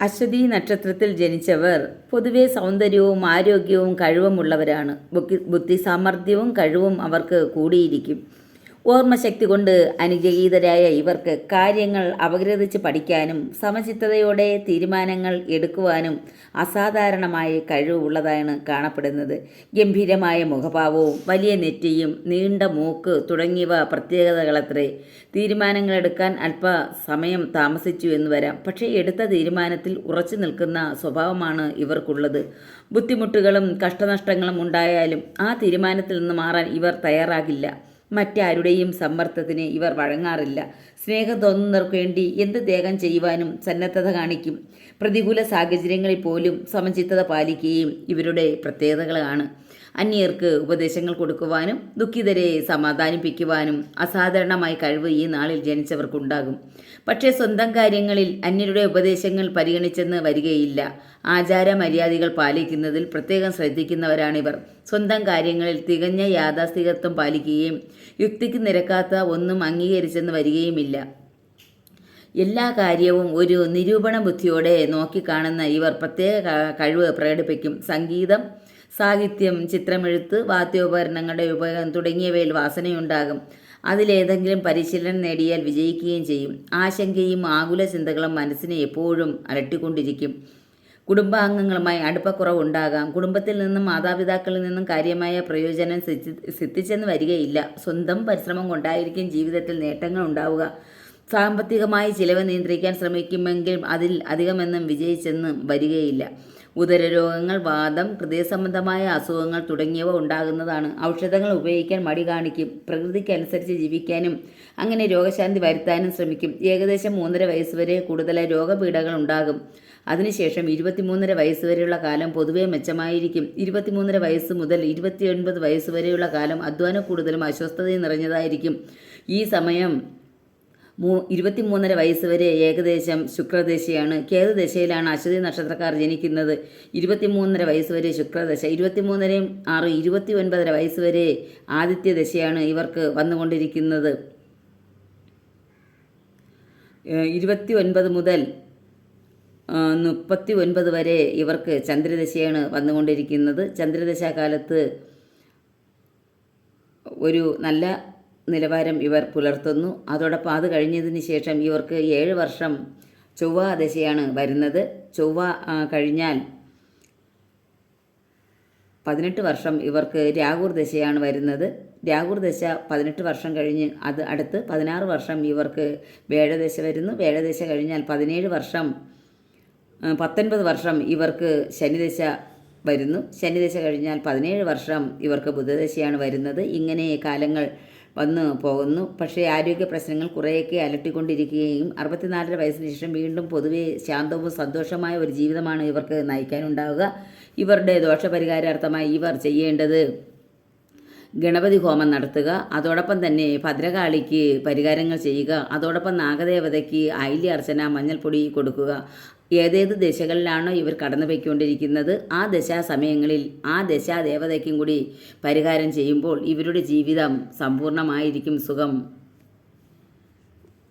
അശ്വതി നക്ഷത്രത്തിൽ ജനിച്ചവർ പൊതുവെ സൗന്ദര്യവും ആരോഗ്യവും കഴിവുമുള്ളവരാണ്. ബുദ്ധി ബുദ്ധിസാമർഥ്യവും കഴിവും അവർക്ക് കൂടിയിരിക്കും. ഓർമ്മശക്തി കൊണ്ട് അനുഗ്രഹീതരായ ഇവർക്ക് കാര്യങ്ങൾ അപഗ്രഥിച്ച് പഠിക്കാനും സമചിത്തതയോടെ തീരുമാനങ്ങൾ എടുക്കുവാനും അസാധാരണമായ കഴിവുള്ളതാണ് കാണപ്പെടുന്നത്. ഗംഭീരമായ മുഖഭാവവും വലിയ നെറ്റിയും നീണ്ട മൂക്ക് തുടങ്ങിയവ പ്രത്യേകതകളത്രേ. തീരുമാനങ്ങൾ എടുക്കാൻ അല്പ സമയം താമസിച്ചു എന്ന് വരാം. പക്ഷേ എടുത്ത തീരുമാനത്തിൽ ഉറച്ചു നിൽക്കുന്ന സ്വഭാവമാണ് ഇവർക്കുള്ളത്. ബുദ്ധിമുട്ടുകളും കഷ്ടനഷ്ടങ്ങളും ഉണ്ടായാലും ആ തീരുമാനത്തിൽ നിന്ന് മാറാൻ ഇവർ തയ്യാറാകില്ല. മറ്റാരുടെയും സമ്മർദ്ദത്തിന് ഇവർ വഴങ്ങാറില്ല. സ്നേഹം തോന്നുന്നവർക്ക് വേണ്ടി എന്ത് ത്യാഗം ചെയ്യുവാനും സന്നദ്ധത കാണിക്കും. പ്രതികൂല സാഹചര്യങ്ങളിൽ പോലും സമചിത്തത പാലിക്കുകയും ഇവരുടെ പ്രത്യേകതകളാണ്. അന്യർക്ക് ഉപദേശങ്ങൾ കൊടുക്കുവാനും ദുഃഖിതരെ സമാധാനിപ്പിക്കുവാനും അസാധാരണമായ കഴിവ് ഈ നാളിൽ ജനിച്ചവർക്കുണ്ടാകും. പക്ഷേ സ്വന്തം കാര്യങ്ങളിൽ അന്യരുടെ ഉപദേശങ്ങൾ പരിഗണിച്ചെന്ന് വരികയില്ല. ആചാര മര്യാദകൾ പാലിക്കുന്നതിൽ പ്രത്യേകം ശ്രദ്ധിക്കുന്നവരാണിവർ. സ്വന്തം കാര്യങ്ങളിൽ തികഞ്ഞ യാഥാസ്ഥികത്വം പാലിക്കുകയും യുക്തിക്ക് നിരക്കാത്ത ഒന്നും അംഗീകരിച്ചെന്ന് വരികയുമില്ല. എല്ലാ കാര്യവും ഒരു നിരൂപണ ബുദ്ധിയോടെ നോക്കിക്കാണുന്ന ഇവർ പ്രത്യേക കഴിവ് പ്രകടിപ്പിക്കും. സംഗീതം സാഹിത്യം ചിത്രമെഴുത്ത് വാദ്യോപകരണങ്ങളുടെ ഉപയോഗം തുടങ്ങിയവയിൽ വാസനയുണ്ടാകും. അതിലേതെങ്കിലും പരിശീലനം നേടിയാൽ വിജയിക്കുകയും ചെയ്യും. ആശങ്കയും ആകുല ചിന്തകളും മനസ്സിനെ എപ്പോഴും അലട്ടിക്കൊണ്ടിരിക്കും. കുടുംബാംഗങ്ങളുമായി അടുപ്പക്കുറവുണ്ടാകാം. കുടുംബത്തിൽ നിന്നും മാതാപിതാക്കളിൽ നിന്നും കാര്യമായ പ്രയോജനം സിദ്ധിച്ചെന്ന് വരികയില്ല. സ്വന്തം പരിശ്രമം കൊണ്ടായിരിക്കും ജീവിതത്തിൽ നേട്ടങ്ങൾ ഉണ്ടാവുക. സാമ്പത്തികമായി ചിലവ് നിയന്ത്രിക്കാൻ ശ്രമിക്കുമെങ്കിൽ അതിൽ അധികമെന്നും വിജയിച്ചെന്നും വരികയില്ല. ഉദരരോഗങ്ങൾ വാദം ഹൃദയസംബന്ധമായ അസുഖങ്ങൾ തുടങ്ങിയവ ഉണ്ടാകുന്നതാണ്. ഔഷധങ്ങൾ ഉപയോഗിക്കാൻ മടി കാണിക്കും പ്രകൃതിക്കനുസരിച്ച് ജീവിക്കാനും അങ്ങനെ രോഗശാന്തി വരുത്താനും ശ്രമിക്കും. ഏകദേശം മൂന്നര വയസ്സ് വരെ കൂടുതൽ രോഗപീഠകൾ ഉണ്ടാകും. അതിനുശേഷം ഇരുപത്തിമൂന്നര വയസ്സ് വരെയുള്ള കാലം പൊതുവെ മെച്ചമായിരിക്കും. ഇരുപത്തിമൂന്നര വയസ്സ് മുതൽ ഇരുപത്തിയൊൻപത് വയസ്സ് വരെയുള്ള കാലം അധ്വാന കൂടുതലും അസ്വസ്ഥതയും നിറഞ്ഞതായിരിക്കും. ഈ സമയം മൂ ഇരുപത്തിമൂന്നര വയസ്സ് വരെ ഏകദേശം ശുക്രദശയാണ്. കേതു ദശയിലാണ് അശ്വതി നക്ഷത്രക്കാർ ജനിക്കുന്നത്. ഇരുപത്തിമൂന്നര വയസ്സ് വരെ ശുക്രദശ ഇരുപത്തിമൂന്നരയും ആറ് ഇരുപത്തി ഒൻപതര വയസ്സ് വരെ ആദിത്യ ദശയാണ് ഇവർക്ക് വന്നുകൊണ്ടിരിക്കുന്നത്. ഇരുപത്തി ഒൻപത് മുതൽ മുപ്പത്തി ഒൻപത് വരെ ഇവർക്ക് ചന്ദ്രദശയാണ് വന്നുകൊണ്ടിരിക്കുന്നത്. ചന്ദ്രദശാകാലത്ത് ഒരു നല്ല നിലവാരം ഇവർ പുലർത്തുന്നു. അതോടൊപ്പം അത് കഴിഞ്ഞതിന് ശേഷം ഇവർക്ക് ഏഴ് വർഷം ചൊവ്വ ദശയാണ് വരുന്നത്. ചൊവ്വ കഴിഞ്ഞാൽ പതിനെട്ട് വർഷം ഇവർക്ക് രാഹുർ ദശയാണ് വരുന്നത്. രാഹുർ ദശ പതിനെട്ട് വർഷം കഴിഞ്ഞ് അത് അടുത്ത് പതിനാറ് വർഷം ഇവർക്ക് വേഴദശ വരുന്നു. വേഴദശ കഴിഞ്ഞാൽ പതിനേഴ് വർഷം പത്തൊൻപത് വർഷം ഇവർക്ക് ശനിദശ വരുന്നു. ശനിദശ കഴിഞ്ഞാൽ പതിനേഴ് വർഷം ഇവർക്ക് ബുധദശയാണ് വരുന്നത്. ഇങ്ങനെ കാലങ്ങൾ വന്നു പോകുന്നു. പക്ഷേ ആരോഗ്യ പ്രശ്നങ്ങൾ കുറേയൊക്കെ അലട്ടിക്കൊണ്ടിരിക്കുകയും അറുപത്തിനാലര വയസ്സിന് ശേഷം വീണ്ടും പൊതുവെ ശാന്തവും സന്തോഷമായ ഒരു ജീവിതമാണ് ഇവർക്ക് നയിക്കാനുണ്ടാവുക. ഇവരുടെ ദോഷപരിഹാരാർത്ഥമായി ഇവർ ചെയ്യേണ്ടത് ഗണപതി ഹോമം നടത്തുക അതോടൊപ്പം തന്നെ ഭദ്രകാളിക്ക് പരിഹാരങ്ങൾ ചെയ്യുക അതോടൊപ്പം നാഗദേവതയ്ക്ക് ഐല്യ അർച്ചന മഞ്ഞൾപ്പൊടി കൊടുക്കുക. ഏതേത് ദശകളിലാണോ ഇവർ കടന്നു പോയിക്കൊണ്ടിരിക്കുന്നത് ആ ദശാസമയങ്ങളിൽ ആ ദശാദേവതയ്ക്കും കൂടി പരിഹാരം ചെയ്യുമ്പോൾ ഇവരുടെ ജീവിതം സമ്പൂർണമായിരിക്കും സുഖം.